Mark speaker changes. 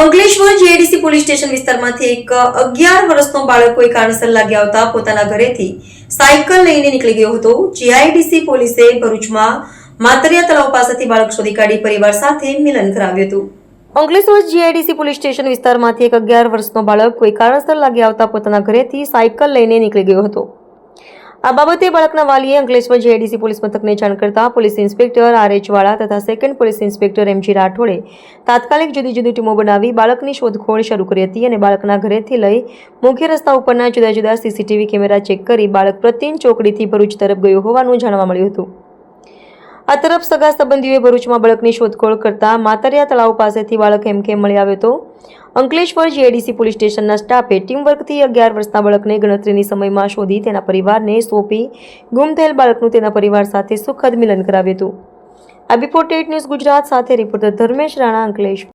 Speaker 1: Ankleshwar GIDC police station વિસ્તારમાંથી એક અગિયાર વર્ષનો બાળક કોઈ કારણસર લાગી આવતા પોતાના ઘરેથી સાયકલ લઈને નીકળી ગયો હતો. જીઆઈડીસી પોલીસે ભરૂચમાં માતરિયા તળાવ પાસેથી બાળક શોધી કાઢી પરિવાર સાથે મિલન કરાવ્યું હતું. અંકલેશ્વર જીઆઈડીસી પોલીસ સ્ટેશન વિસ્તારમાંથી એક, અગિયાર વર્ષનો બાળક કોઈ કારણસર લાગી આવતા પોતાના ઘરેથી સાયકલ લઈને નીકળી ગયો હતો. આ બાબતે બાળકના વાલીએ અંકલેશ્વર જીઆઈડીસી પોલીસ મથકને જાણ કરતા police inspector R H Vala તથા સેકન્ડ પોલીસ ઇન્સ્પેક્ટર એમજી રાઠોડે તાત્કાલિક જુદી જુદી ટીમો બનાવી બાળકની શોધખોળ શરૂ કરી હતી અને બાળકના ઘરેથી લઈ મુખ્ય રસ્તા ઉપરના જુદા જુદા સીસીટીવી કેમેરા ચેક કરી બાળક પ્રતિન ચોકડીથી ભરૂચ તરફ ગયું હોવાનું જાણવા મળ્યું હતું. આ તરફ સગા સંબંધીઓએ ભરૂચમાં બાળકની શોધખોળ કરતા માતરિયા તળાવ પાસેથી બાળક એમ કેમ મળી આવ્યો હતો. અંકલેશ્વર જીઆઈડીસી પોલીસ સ્ટેશનના સ્ટાફે ટીમવર્કથી અગિયાર વર્ષના બાળકને ગણતરીની સમયમાં શોધી તેના પરિવારને સોંપી ગુમ થયેલ બાળકનું તેના પરિવાર સાથે સુખદ મિલન કરાવ્યું હતું. આ બિફોર ટેટ ન્યૂઝ ગુજરાત સાથે, રિપોર્ટર ધર્મેશ રાણા અંકલેશ